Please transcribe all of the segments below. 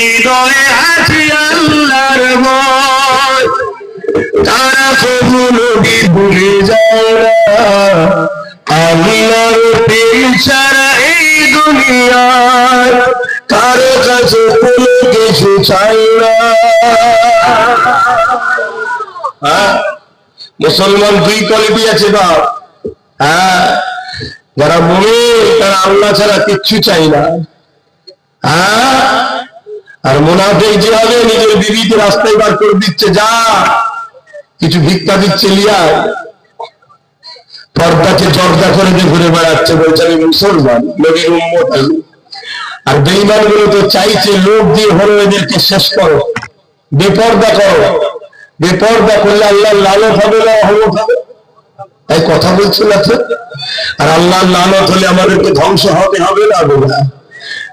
হৃদয়ে আছে আল্লাহর ভয়। তারা প্রভু নবী ভুলে যায় আল্লাহর প্রেম ছাড়া এই দুনিয়ায় কারও কাছে কোনো কিছু চাই না। হ্যাঁ? মুসলমান দুই কোয়ালিটি আছে বাপ হ্যাঁ? যারা মনে তারা আল্লাহ ছাড়া কিচ্ছু চাই না। হ্যাঁ? আর মোনাফেক যে হবে নিজের বিবিকে রাস্তায় বার করে দিচ্ছে, যা। কিছু ভিক্ষা দিচ্ছে লিয়ায় পর্দাকে জর্দা করে দিয়ে ঘুরে বেড়াচ্ছে, বলছে, আমি মুসলমান নবীর আর বেইমানগুলো তো চাইছে লোক দিয়ে হলো এদেরকে শেষ করো, বেপর্দা করো। বেপর্দা করলে আল্লাহ লালত হবে না হলত হবে? এই কথা বলছিল আর আল্লাহ লালত হলে আমাদেরকে ধ্বংস হবে হবে না হবে না।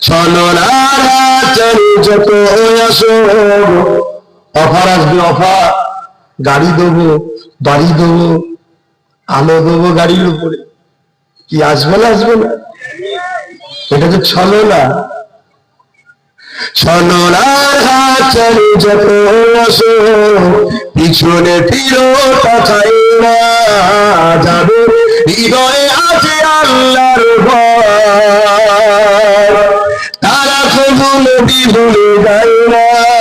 চল অফার আসবে, অফার। গাড়ি দেবো, বাড়ি দেবো, আলো দেবো গাড়ির উপরে। কি আসবে না আসবে না? এটা তো না। পিছনে ফিরো না যাবে। হৃদয়ে সেগুলো বিভুলে যায় না।